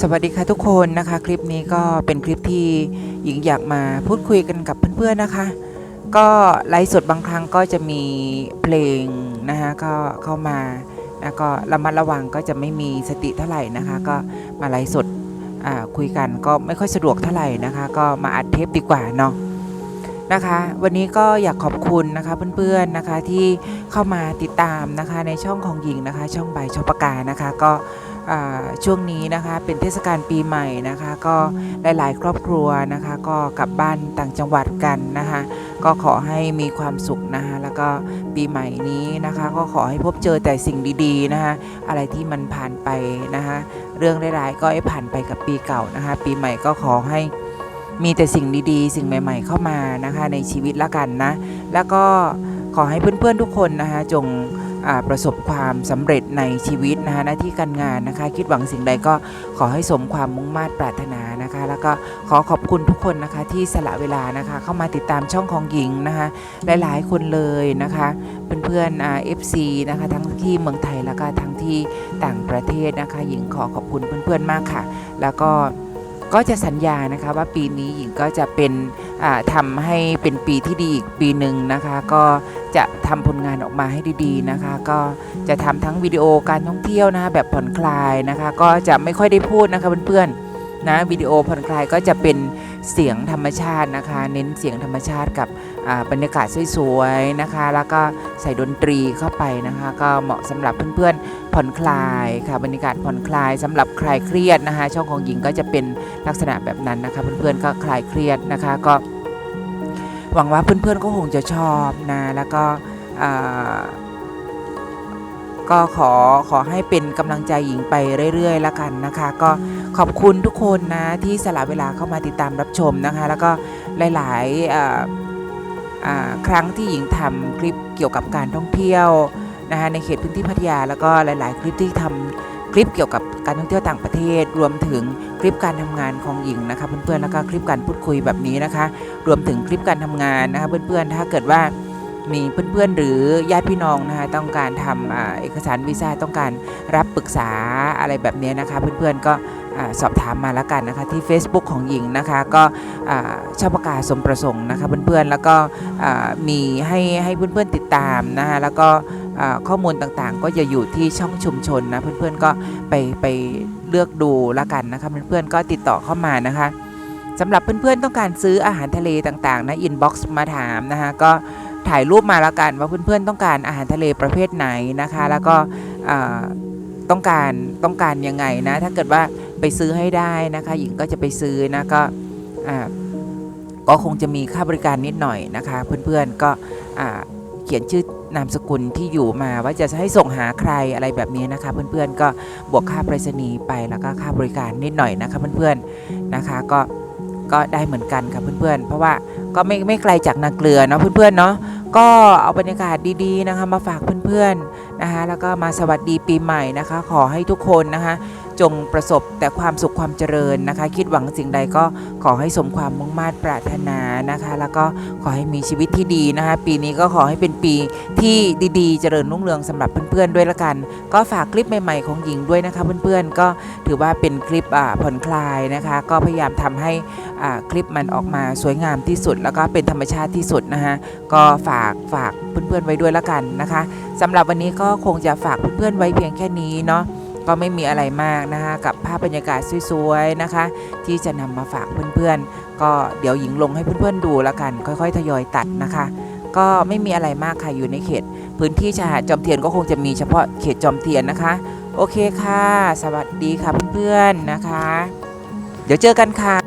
สวัสดีค่ะทุกคนนะคะ คลิปนี้ก็เป็นคลิปที่หญิงอยากมาพูดคุยกันกับเพื่อนๆนะคะ ก็ไลฟ์สดบางครั้งก็จะมีเพลงนะคะก็เข้ามาแล้วก็ระมัดระวังก็จะไม่มีสติเท่าไหร่นะคะ ก็มาไลฟ์สดคุยกันก็ไม่ค่อยสะดวกเท่าไหร่นะคะ ก็มาอัดเทปดีกว่าเนาะนะคะ วันนี้ก็อยากขอบคุณนะคะเพื่อนๆนะคะที่เข้ามาติดตามนะคะในช่องของหญิงนะคะ ช่องใบชอปากานะคะ ก็ ช่วงนี้นะคะเป็นเทศกาลปีใหม่นะคะ ก็หลาย ๆ ครอบครัวนะคะ ก็กลับบ้านต่างจังหวัดกันนะคะ ก็ขอให้มีความสุขนะคะแล้วก็ปีใหม่นี้นะคะ ก็ขอให้พบเจอแต่สิ่งดีๆนะคะ อะไรที่มันผ่านไปนะคะ เรื่องร้ายๆก็ให้ผ่านไปกับปีเก่านะคะ ปีใหม่ก็ขอให้มีแต่สิ่งดีๆ สิ่งใหม่ ๆ เข้ามานะคะ ในชีวิตละกันนะ แล้วก็ขอให้เพื่อนๆทุกคนนะคะจงอ่า ประสบความสำเร็จในชีวิตนะคะหน้าที่การงานนะคะ คิดหวังสิ่งใดก็ขอให้สมความมุ่งมา่ปรารถนานะคะ แล้วก็ขอขอบคุณทุกคนนะคะที่สละเวลานะคะ เข้ามาติดตามช่องของหญิงนะคะหลายๆคนเลยนะคะเพื่อนๆเอ่า FC นะคะทั้งที่เมืองไทยแล้วก็ทั้งที่ต่างประเทศนะคะ หญิงขอขอบคุณเพื่อนๆมากค่ะ แล้วก็ก็จะสัญญานะคะว่าปีนี้หญิงก็จะเป็นทำให้เป็นปีที่ดีอีกปีหนึ่งนะคะ ก็ จะทำผลงานออกมาให้ดีๆนะคะ ก็จะทำทั้งวิดีโอการท่องเที่ยวนะคะแบบผ่อนคลายนะคะ ก็จะไม่ค่อยได้พูดนะคะเพื่อนๆนะวิดีโอผ่อนคลายก็จะเป็นเสียงธรรมชาตินะคะ เน้นเสียงธรรมชาติกับบรรยากาศสวยๆนะคะ แล้วก็ใส่ดนตรีเข้าไปนะคะ ก็เหมาะสำหรับเพื่อนๆผ่อนคลายค่ะบรรยากาศผ่อนคลายสำหรับใครเครียดนะคะ ช่องของหญิงก็จะเป็นลักษณะแบบนั้นนะคะ เพื่อนๆก็คลายเครียดนะคะก็ หวังว่าเพื่อนๆก็คงจะชอบนะแล้วก็ก็ขอขอให้เป็นกำลังใจหญิงไปเรื่อยๆละกันนะคะ ก็ขอบคุณทุกคนนะที่สละเวลาเข้ามาติดตามรับชมนะคะ แล้วก็หลายๆครั้งที่หญิงทำคลิปเกี่ยวกับการท่องเที่ยวนะคะในเขตพื้นที่พัทยาแล้วก็หลาย ๆ คลิปที่ทำ คลิปเกี่ยวกับการท่องเที่ยวต่างประเทศ รวมถึงคลิปการทำงานของหญิงนะคะเพื่อนๆแล้วก็คลิปการพูดคุยแบบนี้นะคะ รวมถึงคลิปการทำงานนะคะเพื่อนๆถ้าเกิดว่ามีเพื่อนๆหรือญาติพี่น้องนะคะต้องการทำอ่าเอกสารวีซ่าต้องการรับปรึกษาอะไรแบบนี้นะคะ เพื่อนๆก็อ่าสอบถามมาแล้วกันนะคะที่ Facebook ของหญิงนะคะก็อ่าชอบประกาศสมประสงค์นะคะเพื่อนๆแล้วก็อ่ามีให้ให้เพื่อนๆติดตามนะคะแล้วก็อ่า ข้อมูลต่างๆ ก็จะอยู่ที่ช่องชุมชนนะเพื่อนๆก็ไปไปเลือกดูล้วกันนะคะเพื่อนๆก็ติดต่อเข้ามานะคะสำหรับเพื่อนๆต้องการซื้ออาหารทะเลต่างๆนะอินบ็อกซ์มาถามนะคะก็ถ่ายรูปมาแล้วกันว่าเพื่อนๆต้องการอาหารทะเลประเภทไหนนะคะ แล้วก็ต้องการต้องการยังไงนะถ้าเกิดว่าไปซื้อให้ได้นะคะ หญิงก็จะไปซื้อนะก็ก็คงจะมีค่าบริการนิดหน่อยนะคะ เพื่อนๆก็ เขียนชื่อนามสกุลที่อยู่มาว่าจะให้ส่งหาใครอะไรแบบนี้นะคะ เพื่อนๆก็บวกค่าไปรษณีย์ไปแล้วก็ค่าบริการนิดหน่อยนะคะเพื่อนๆนะคะก็ก็ได้เหมือนกันค่ะเพื่อนๆ เพราะว่าก็ไม่ไม่ไกลจากนาเกลือเนาะเพื่อนๆเนาะก็เอาบรรยากาศดีๆนะคะมาฝากเพื่อนๆนะคะแล้วก็มาสวัสดีปีใหม่นะคะ ขอให้ทุกคนนะคะ จงประสบแต่ความสุขความเจริญนะคะ คิดหวังสิ่งใดก็ขอให้สมความมุ่งมา่ปรารถนานะคะ แล้วก็ขอให้มีชีวิตที่ดีนะคะ ปีนี้ก็ขอให้เป็นปีที่ดีๆ เจริญรุ่งเรืองสำหรับเพื่อนๆด้วยละกัน ก็ฝากคลิปใหม่ๆของหญิงด้วยนะคะเพื่อนๆก็ถือว่าเป็นคลิปอ่าผ่อนคลายนะคะ ก็พยายามทำให้อ่าคลิปมันออกมาสวยงามที่สุด แล้วก็เป็นธรรมชาติที่สุดนะคะก็ฝากฝากเพื่อนๆไว้ด้วยละกันนะคะสำหรับวันนี้ก็คงจะฝากเพื่อนๆไว้เพียงแค่นี้เนาะ ก็ไม่มีอะไรมากนะคะกับภาพบรรยากาศสวยๆนะคะ ที่จะนำมาฝากเพื่อนๆ ก็เดี๋ยวหญิงลงให้เพื่อนๆดูละกัน ค่อยๆ ทยอยตัดนะคะ ก็ไม่มีอะไรมากค่ะอยู่ในเขต พื้นที่ชายหาดจอมเทียนก็คงจะมีเฉพาะเขตจอมเทียนนะคะ โอเคค่ะ สวัสดีค่ะเพื่อนๆนะคะ เดี๋ยวเจอกันค่ะ